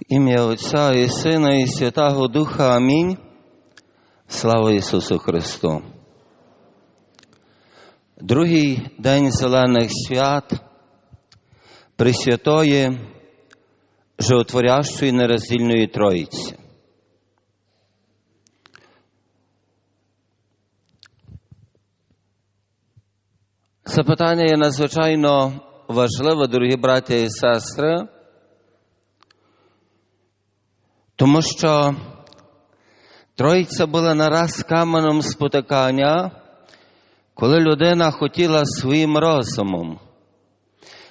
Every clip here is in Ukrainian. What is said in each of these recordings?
Ім'я Отця і Сина, і Святого Духа. Амінь. Слава Ісусу Христу. Другий день зелених свят Пресвятої Животворящої нероздільної Троїці. Це питання є надзвичайно важливе, дорогі браті і сестри, тому що Троїця була нараз каменем спотикання, коли людина хотіла своїм розумом,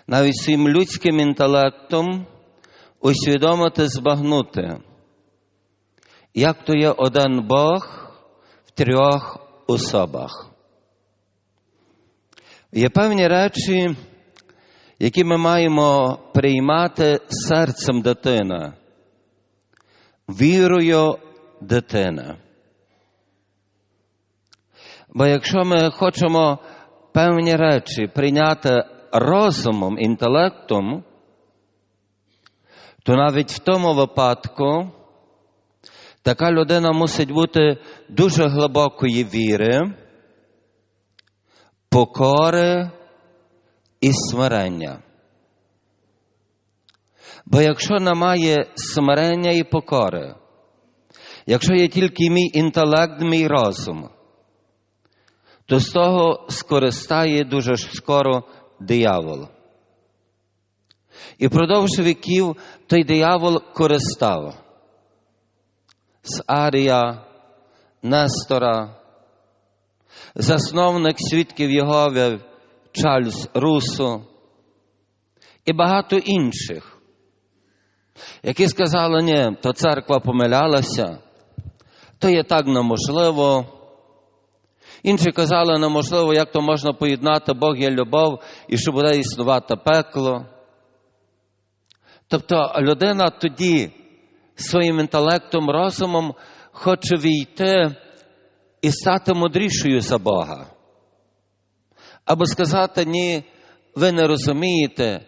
навіть своїм людським інтелектом усвідомити, збагнути, як то є один Бог в трьох особах. Є певні речі, які ми маємо приймати серцем дитини, вірою дитини. Бо якщо ми хочемо певні речі прийняти розумом, інтелектом, то навіть в тому випадку така людина мусить бути дуже глибокої віри, покори і смирення. Бо якщо немає смирення і покори, якщо є тільки мій інтелект, мій розум, то з того скористає дуже скоро диявол. І впродовж віків той диявол користав з Арія, Нестора, засновник свідків Єгови Чарльз Русо і багато інших, які сказали, ні, то церква помилялася, то є так неможливо. Інші казали, неможливо, як то можна поєднати Бог є любов і що буде існувати пекло. Тобто людина тоді своїм інтелектом, розумом хоче війти і стати мудрішою за Бога. Або сказати, ні, ви не розумієте,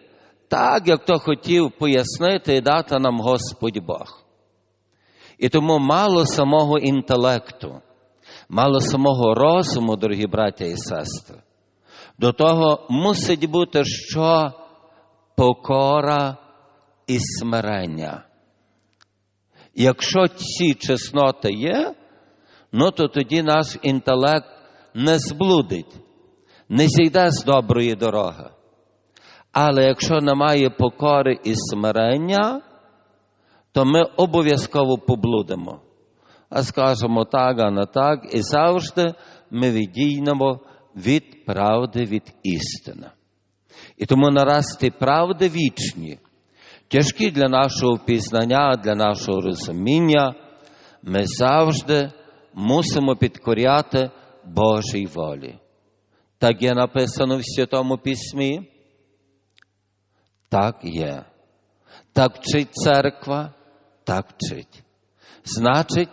так, як то хотів пояснити і дати нам Господь Бог. І тому мало самого інтелекту, мало самого розуму, дорогі браття і сестри. До того мусить бути що покора і смирення. Якщо ці чесноти є, ну то тоді наш інтелект не зблудить, не зійде з доброї дороги. Але якщо немає покори і смирення, то ми обов'язково поблудимо. А скажемо так, а не так, і завжди ми відійдемо від правди, від істини. І тому нарасти правди вічні, тяжкі для нашого впізнання, для нашого розуміння, ми завжди мусимо підкоряти Божій волі. Так є написано в Святому Письмі. Так є. Так вчить церква, так вчить. Значить,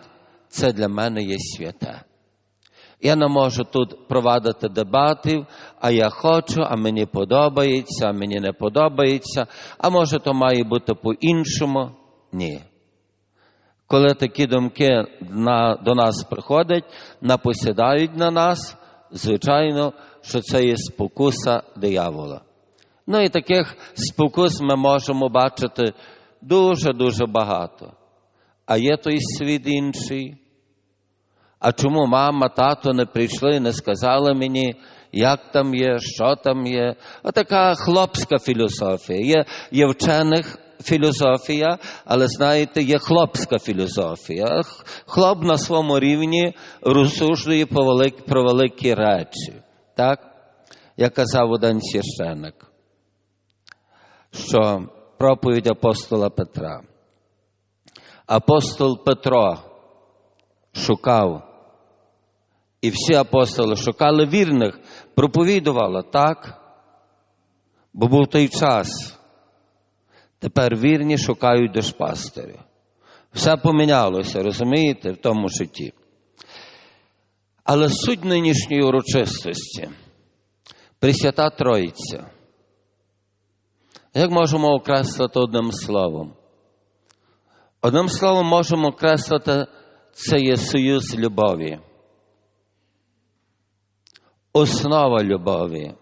це для мене є святе. Я не можу тут провадити дебатів, а я хочу, а мені подобається, а мені не подобається, а може, то має бути по-іншому. Ні. Коли такі думки на, до нас приходять, напосідають на нас, звичайно, що це є спокуса диявола. Ну і таких спокус ми можемо бачити дуже-дуже багато. А є той світ інший. А чому мама, тато не прийшли, не сказали мені, як там є, що там є? Отака хлопська філософія. Є, є вчених філософія, але знаєте, є хлопська філософія. Хлоп на своєму рівні розсуждує про великі, речі. Так? Як казав один священик, що проповідь апостола Петра. Апостол Петро шукав, і всі апостоли шукали вірних, проповідували так, бо був той час. Тепер вірні шукають душпастиря. Все помінялося, розумієте, в тому житті. Але суть нинішньої урочистості Пресвята Троїця. Як можемо окреслити одним словом? Одним словом, можемо окреслити, це є союз любові. Основа любові.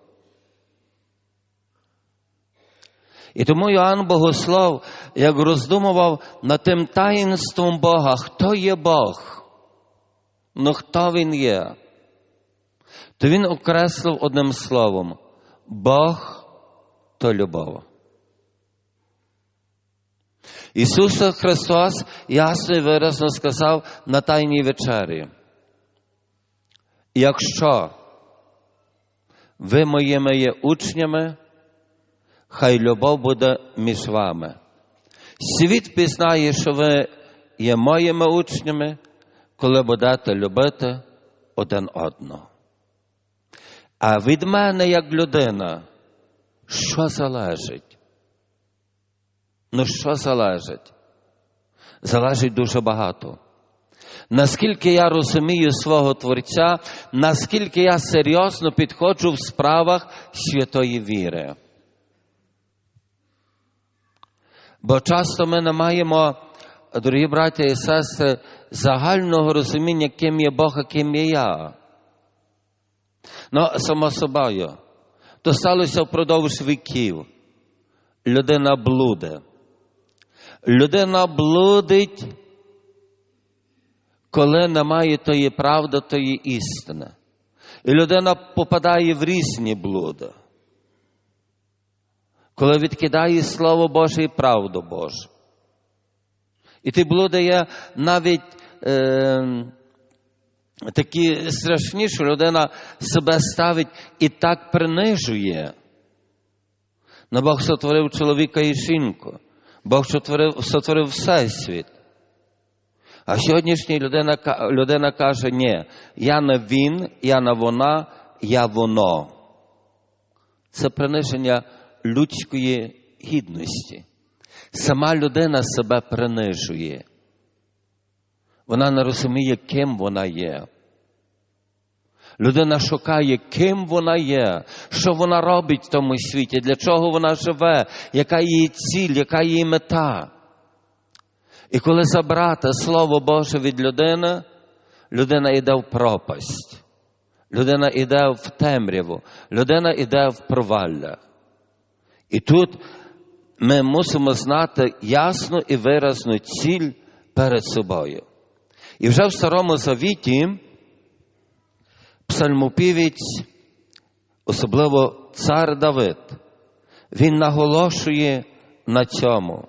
І тому Іоанн Богослов, як роздумував над тим таїнством Бога, хто є Бог, ну хто Він є, то він окреслив одним словом: Бог то любов. Ісус Христос ясно і виразно сказав на Тайній вечері. Якщо ви моїми є учнями, хай любов буде між вами. Світ пізнає, що ви є моїми учнями, коли будете любити один одного. А від мене, як людина, що залежить? Ну, що залежить? Залежить дуже багато. Наскільки я розумію свого Творця, наскільки я серйозно підходжу в справах святої віри. Бо часто ми не маємо, дорогі браття і сестри, загального розуміння, ким є Бог, а ким є я. Ну, само собою, то сталося впродовж віків. Людина блуде. Людина блудить, коли немає тої правди, тої істини. І людина попадає в різні блуди. Коли відкидає Слово Боже і правду Божу. І ті блуди є навіть е, такі страшні, що людина себе ставить і так принижує. Но Бог сотворив чоловіка і жінку. Бог сотворив, всесвіт. А сьогоднішня людина, людина каже, ні, я не він, я не вона, я воно. Це приниження людської гідності. Сама людина себе принижує. Вона не розуміє, ким вона є. Людина шукає, ким вона є, що вона робить в тому світі, для чого вона живе, яка її ціль, яка її мета. І коли забрати Слово Боже від людини, людина йде в пропасть, людина йде в темряву, людина йде в провалля. І тут ми мусимо знати ясну і виразну ціль перед собою. І вже в Старому Завіті псальмопівець, особливо цар Давид, він наголошує на цьому.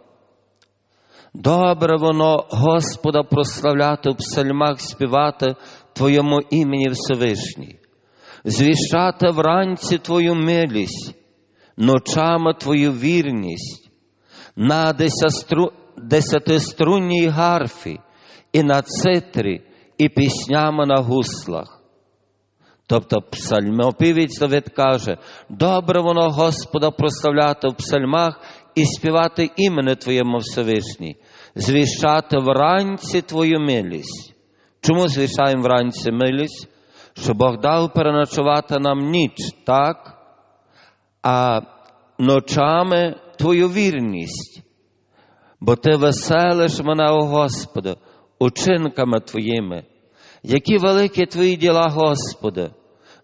Добре воно Господа прославляти в псальмах співати Твоєму імені Всевишній, звіщати вранці Твою милість, ночами Твою вірність, на десястру... десятиструнній гарфі, і на цитрі, і піснями на гуслах. Тобто псальмопівець Давид каже, добре воно Господа прославляти в псальмах і співати імені Твоєму Всевишній, звіщати вранці Твою милість. Чому звіщаємо вранці милість? Що Бог дав переночувати нам ніч, так? А ночами Твою вірність. Бо Ти веселиш мене, о Господи, учинками Твоїми. Які великі Твої діла, Господи,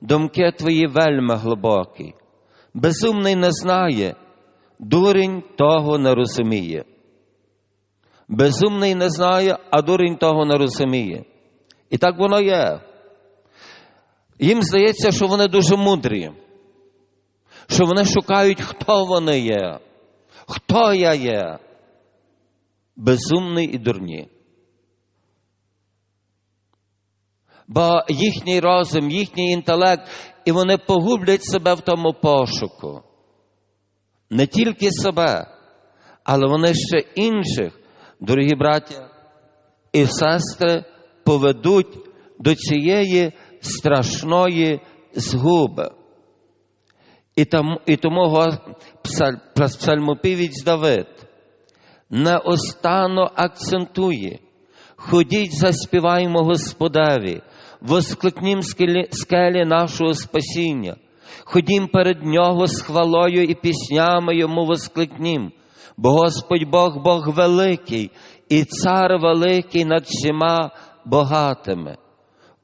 думки Твої вельми глибокі. Безумний не знає, дурень того не розуміє. Безумний не знає, а дурень того не розуміє. І так воно є. Їм здається, що вони дуже мудрі, що вони шукають, хто вони є, хто я є. Безумний і дурні. Бо їхній розум, їхній інтелект, і вони погублять себе в тому пошуку. Не тільки себе, але вони ще інших, дорогі браття і сестри, поведуть до цієї страшної згуби. І тому, і тому псальмопівець Давид неостанно акцентує, ходіть, заспіваємо Господеві, воскликнім скелі, нашого спасіння, ходім перед Нього з хвалою і піснями йому воскликнім, Бо Господь Бог Бог великий, і цар великий над всіма богатими.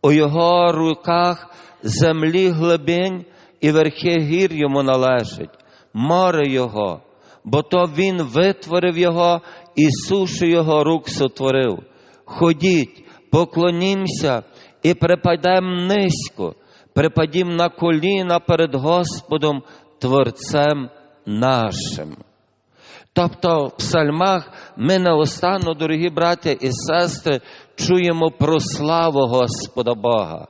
У його руках землі глибинь і верхи гір йому належать, море його, бо то він витворив його і сушу його рук сотворив. Ходіть, поклонімся і припадем низько, припадім на коліна перед Господом, Творцем нашим. Тобто в псальмах ми неостанно, дорогі браття і сестри, чуємо про славу Господа Бога.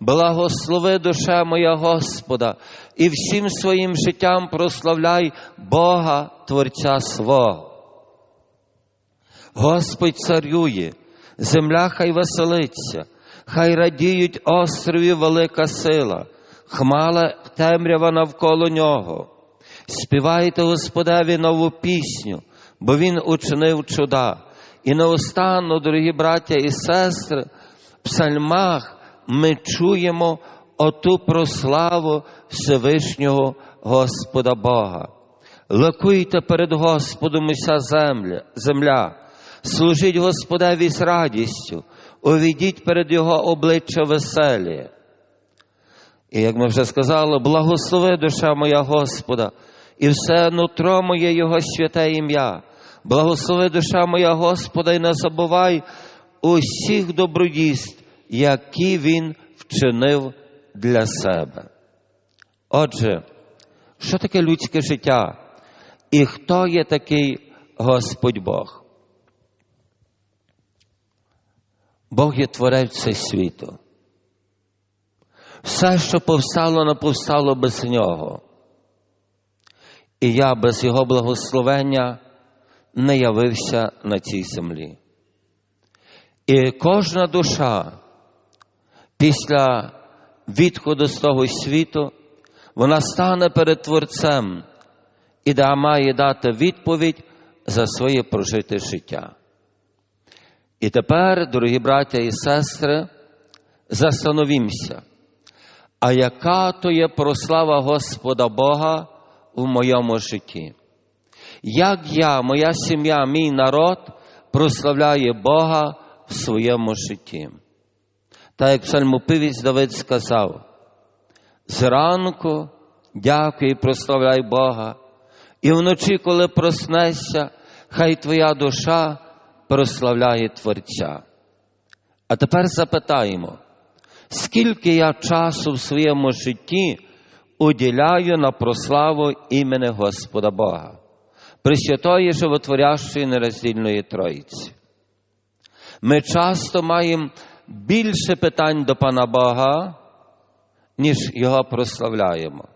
Благослови душа моя Господа, і всім своїм життям прославляй Бога, Творця свого. Господь царює, земля хай веселиться, хай радіють острові велика сила, хмала темрява навколо нього. Співайте Господеві нову пісню, бо Він учинив чуда. І наостанно, дорогі браття і сестри, в псальмах ми чуємо оту прославу Всевишнього Господа Бога. Ликуйте перед Господом уся земля, земля, служіть Господеві з радістю, увійдіть перед Його обличчя веселі. І як ми вже сказали, благослови душа моя Господа, і все нутро моє Його святе ім'я. Благослови душа моя Господа, і не забувай усіх добродійств, які Він вчинив для себе. Отже, що таке людське життя? І хто є такий Господь Бог? Бог є творець світу. Все, що повстало, не повстало без нього. І я без Його благословення не явився на цій землі. І кожна душа після відходу з того світу, вона стане перед Творцем і да має дати відповідь за своє прожите життя. І тепер, дорогі браття і сестри, застановімося, а яка то є прослава Господа Бога в моєму житті? Як я, моя сім'я, мій народ прославляє Бога в своєму житті? Та як псальмопивець Давид сказав, зранку дякуй і прославляй Бога, і вночі, коли проснешся, хай твоя душа прославляє Творця. А тепер запитаємо, скільки я часу в своєму житті уділяю на прославу імені Господа Бога, Пресвятої Животворящої нероздільної Троїці. Ми часто маємо більше питань до Пана Бога, ніж Його прославляємо.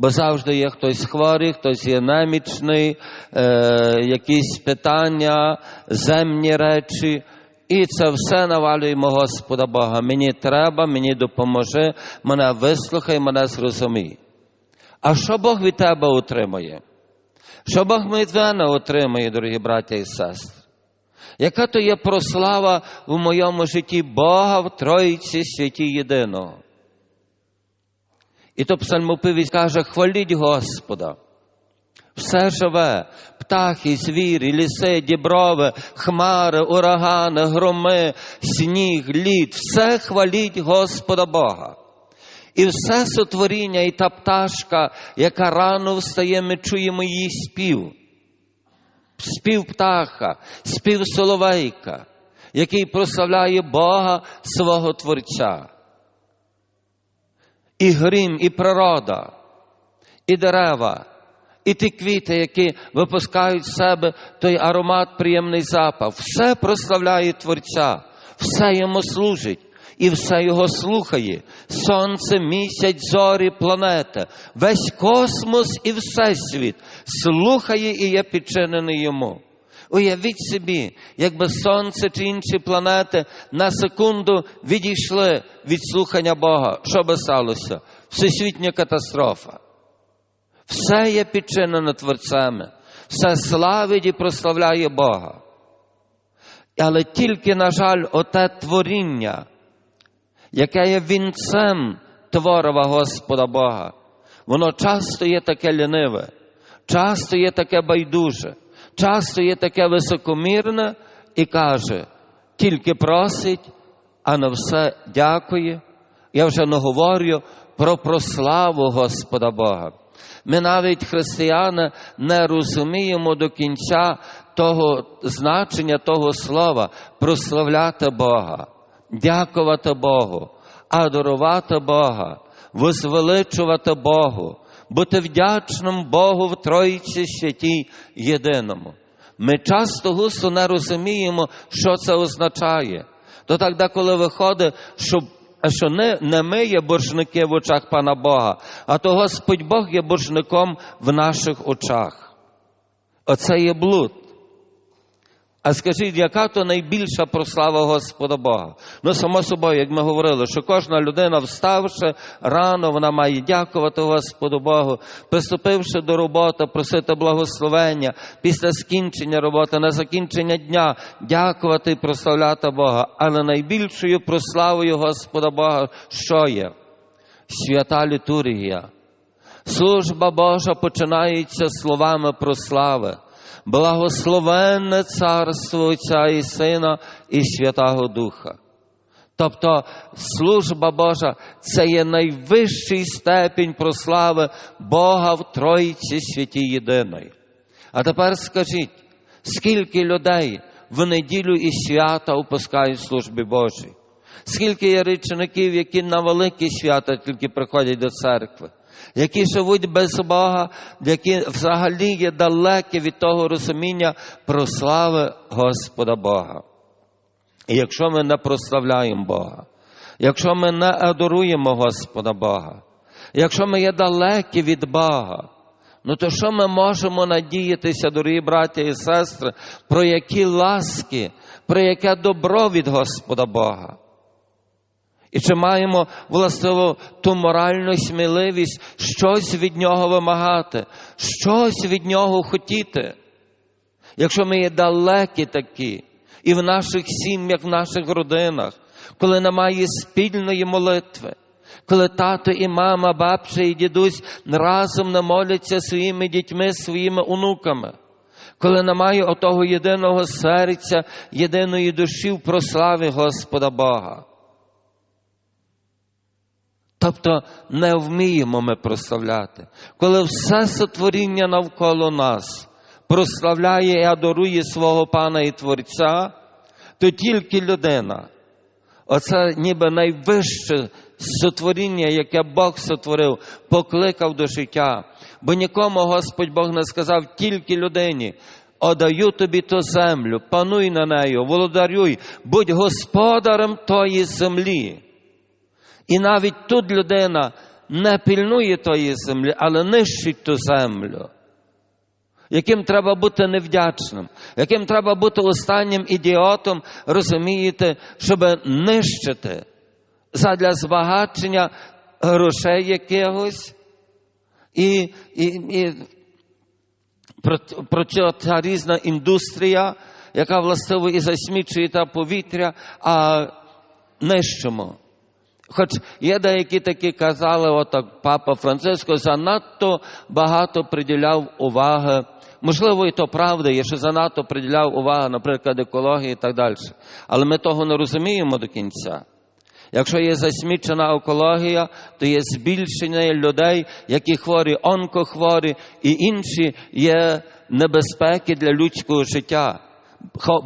Бо завжди є хтось хворий, хтось є немічний, е, якісь питання, земні речі. І це все навалюємо Господа Бога. Мені треба, мені допоможи, мене вислухай, мене зрозумій. А що Бог від тебе отримує? Що Бог від мене отримує, дорогі браття і сестри? Яка то є прослава в моєму житті Бога в Троїці святі єдиного? І то псальмопивець каже, хваліть Господа. Все живе, птахи, звірі, ліси, діброви, хмари, урагани, громи, сніг, лід, все хваліть Господа Бога. І все сотворіння, і та пташка, яка рано встає, ми чуємо її спів. Спів птаха, спів соловейка, який прославляє Бога свого Творця. І грім, і природа, і дерева, і ті квіти, які випускають з себе той аромат, приємний запах, все прославляє Творця, все йому служить. І все його слухає. Сонце, місяць, зорі, планети, весь космос і всесвіт слухає і є підчинений йому. Уявіть собі, якби сонце чи інші планети на секунду відійшли від слухання Бога, що би сталося? Всесвітня катастрофа. Все є підчинено творцями, все славить і прославляє Бога. Але тільки, на жаль, оте творіння, яке є вінцем творова Господа Бога, воно часто є таке ліниве, часто є таке байдуже, часто є таке високомірне і каже, тільки просить, а на все дякує. Я вже не говорю про прославу Господа Бога. Ми навіть християни не розуміємо до кінця того значення того слова прославляти Бога, дякувати Богу, адорувати Бога, возвеличувати Богу, бути вдячним Богу в Тройці святій єдиному. Ми часто густо не розуміємо, що це означає. То так деколи виходить, що що не, не ми є боржники в очах Пана Бога, а то Господь Бог є боржником в наших очах. Оце є блуд. А скажіть, яка то найбільша прослава Господа Бога? Ну, само собою, як ми говорили, що кожна людина, вставши рано, вона має дякувати Господу Богу, приступивши до роботи, просити благословення, після скінчення роботи, на закінчення дня дякувати і прославляти Бога. Але найбільшою прославою Господа Бога що є? Свята літургія. Служба Божа починається словами прослави. Благословенне царство Отця і Сина і Святого Духа. Тобто служба Божа це є найвищий степінь прослави Бога в Тройці святі єдиної. А тепер скажіть, скільки людей в неділю і свята опускають служби Божій? Скільки є речників, які на великі свята тільки приходять до церкви? Які живуть без Бога, які взагалі є далекі від того розуміння прослави Господа Бога. І якщо ми не прославляємо Бога, якщо ми не адоруємо Господа Бога, якщо ми є далекі від Бога, ну то що ми можемо надіятися, дорогі браття і сестри, про які ласки, про яке добро від Господа Бога? І чи маємо властиво ту моральну сміливість щось від нього вимагати, щось від нього хотіти? Якщо ми є далекі такі, і в наших сім'ях, в наших родинах, коли немає спільної молитви, коли тато і мама, бабця і дідусь разом не моляться своїми дітьми, своїми онуками, коли немає отого єдиного серця, єдиної душі в прославі Господа Бога. Тобто не вміємо ми прославляти. Коли все сотворіння навколо нас прославляє і адорує свого Пана і Творця, то тільки людина, оце ніби найвище сотворіння, яке Бог сотворив, покликав до життя. Бо нікому Господь Бог не сказав тільки людині. Одаю тобі ту землю, пануй на нею, володарюй, будь господарем тої землі. І навіть тут людина не пильнує тої землі, але нищить ту землю, яким треба бути невдячним, яким треба бути останнім ідіотом, розумієте, щоб нищити задля збагачення грошей якихось. І і, і про, ця різна індустрія, яка властиво і засмічує та повітря, а нищимо. Хоч є деякі такі казали, отак папа Франциско занадто багато приділяв уваги. Можливо, і то правда, є, що занадто приділяв увагу, наприклад, екології і так далі. Але ми того не розуміємо до кінця. Якщо є засмічена екологія, то є збільшення людей, які хворі, онкохворі і інші є небезпеки для людського життя.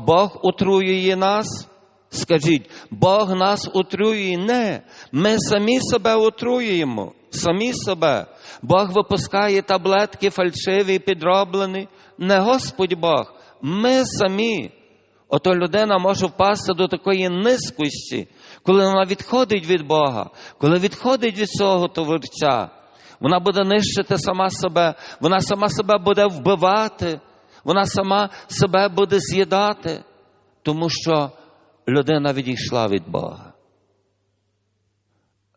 Бог отруює нас. Скажіть, Бог нас отруює? Не. Ми самі себе отруюємо, самі себе. Бог випускає таблетки фальшиві, підроблені. Не Господь Бог. Ми самі. Ото людина може впасти до такої низькості, коли вона відходить від Бога, коли відходить від свого творця. Вона буде нищити сама себе, вона сама себе буде вбивати, вона сама себе буде з'їдати, тому що людина відійшла від Бога.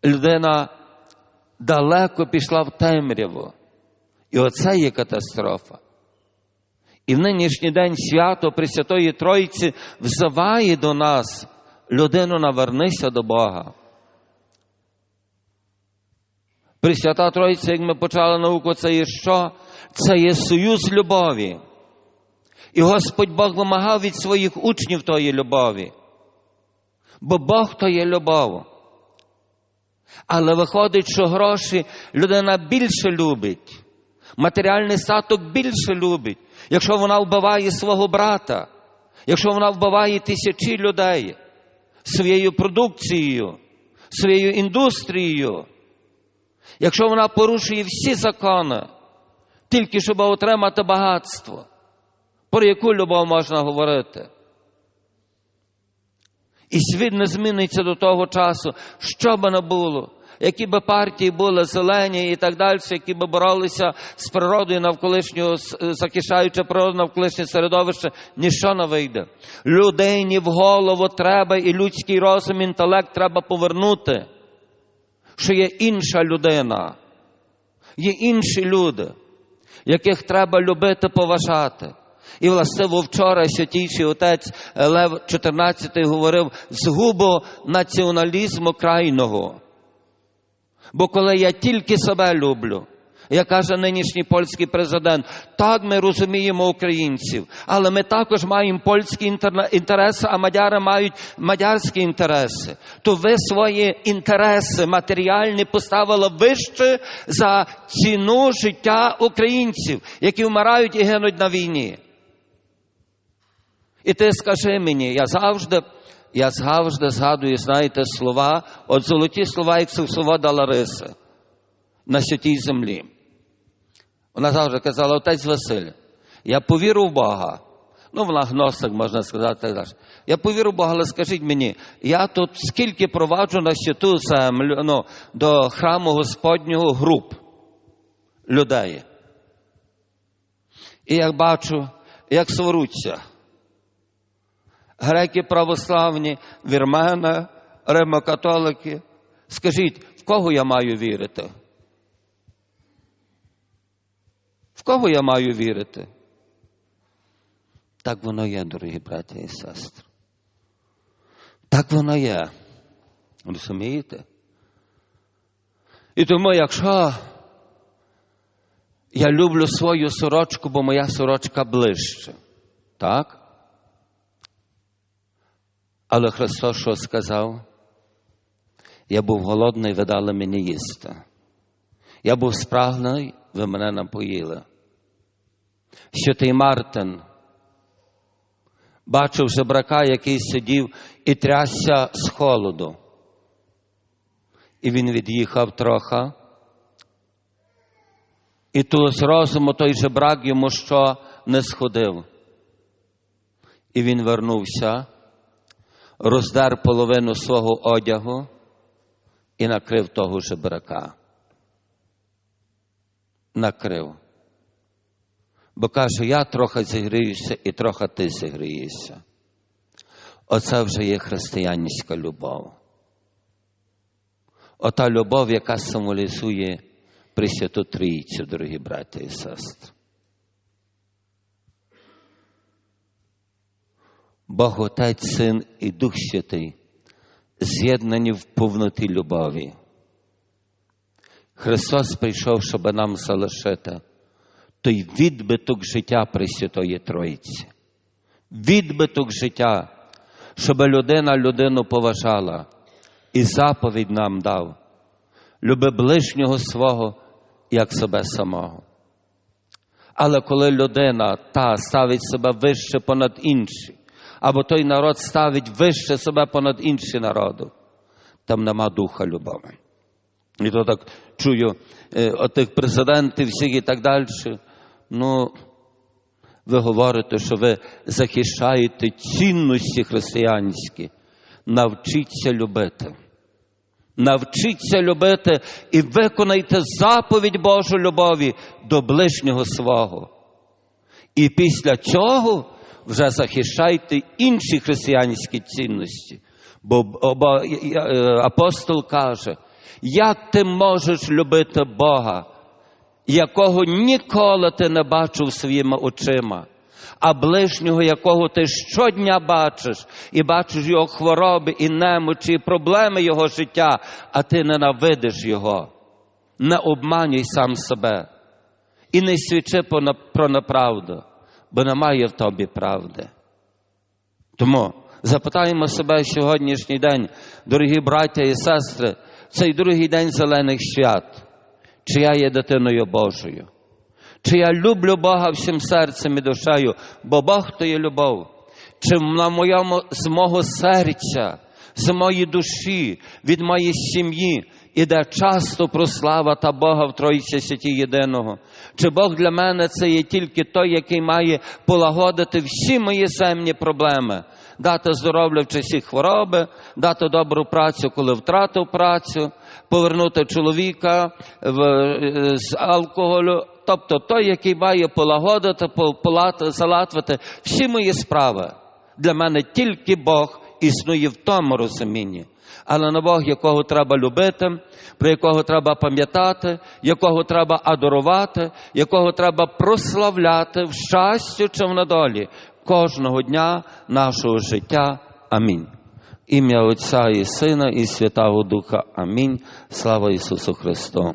Людина далеко пішла в темряву. І оце є катастрофа. І в нинішній день свято Пресвятої Тройці взиває до нас, людину навернися до Бога. Пресвята Тройця, як ми почали науку, це є що? це є союз любові. І Господь Бог вимагав від своїх учнів тої любові. Бо Бог то є любов. Але виходить, що гроші людина більше любить, матеріальний статок більше любить, якщо вона вбиває свого брата, якщо вона вбиває тисячі людей своєю продукцією, своєю індустрією, якщо вона порушує всі закони, тільки щоб отримати багатство, про яку любов можна говорити? І світ не зміниться до того часу, що би не було, які би партії були зелені і так далі, які би боролися з природою навколишнього, захищаючи природу навколишнє середовище, ніщо не вийде. Людині в голову треба і людський розум, інтелект треба повернути, що є інша людина, є інші люди, яких треба любити, поважати. І, властиво, вчора святійший отець Лев 14 говорив згубу націоналізму крайного. Бо коли я тільки себе люблю, як каже нинішній польський президент, так ми розуміємо українців, але ми також маємо польські інтереси, а мадяри мають мадярські інтереси. То ви свої інтереси матеріальні поставили вище за ціну життя українців, які вмирають і гинуть на війні. І ти скажи мені, я завжди, я завжди згадую, знаєте, слова, от золоті слова, як це слова до Лариси на святій землі. Вона завжди казала, отець Василь, я повірю в Бога. Ну, вона гносик, можна сказати. Я повірю в Бога, але скажіть мені, я тут скільки проваджу на святу землю ну, до храму Господнього груп людей. І як бачу, як сваруться греки православні, вірмени, римокатолики. Скажіть, в кого я маю вірити? В кого я маю вірити? Так воно є, дорогі браті і сестри. Так воно є. Розумієте? І тому, якщо я люблю свою сорочку, бо моя сорочка ближче, так? Але Христос що сказав? Я був голодний, ви дали мені їсти. Я був спрагний, ви мене напоїли. Святий Мартин бачив жебрака, який сидів і трясся з холоду. І він від'їхав трохи. І ту з розуму той жебрак йому що не сходив. І він вернувся роздер половину свого одягу і накрив того жебрака. Накрив. Бо каже, я трохи зігріюся і трохи ти зігрієшся. Оце вже є християнська любов. Ота любов, яка символізує Пресвяту Трійцю, дорогі брати і сестри. Бог Отець, Син і Дух Святий з'єднані в повноті любові. Христос прийшов, щоб нам залишити той відбиток життя Пресвятої Троїці. Відбиток життя, щоб людина людину поважала і заповідь нам дав. Люби ближнього свого, як себе самого. Але коли людина та ставить себе вище понад інші, або той народ ставить вище себе понад інші народи. Там нема духа любові. І то так чую е, отих президентів всіх і так далі. Ну, ви говорите, що ви захищаєте цінності християнські. Навчіться любити. Навчіться любити і виконайте заповідь Божу любові до ближнього свого. І після цього вже захищайте інші християнські цінності. Бо, бо апостол каже, як ти можеш любити Бога, якого ніколи ти не бачив своїми очима, а ближнього, якого ти щодня бачиш, і бачиш його хвороби, і немочі, і проблеми його життя, а ти ненавидиш його. Не обманюй сам себе. і не свідчи про неправду, бо немає в тобі правди. Тому запитаємо себе сьогоднішній день, дорогі браття і сестри, цей другий день зелених свят, чи я є дитиною Божою, чи я люблю Бога всім серцем і душею, бо Бог то є любов, чи на моєму, з мого серця, з моєї душі, від моєї сім'ї іде часто прослава та Бога в Тройці Святі Єдиного. Чи Бог для мене це є тільки той, який має полагодити всі мої земні проблеми, дати здоров'я в часі хвороби, дати добру працю, коли втратив працю, повернути чоловіка в, е, з алкоголю. Тобто той, який має полагодити, залатвати всі мої справи. Для мене тільки Бог існує в тому розумінні. Але на Бог, якого треба любити, про якого треба пам'ятати, якого треба адорувати, якого треба прославляти в щастю чи в надолі кожного дня нашого життя. Амінь. Ім'я Отця і Сина, і Святого Духа. Амінь. Слава Ісусу Христу.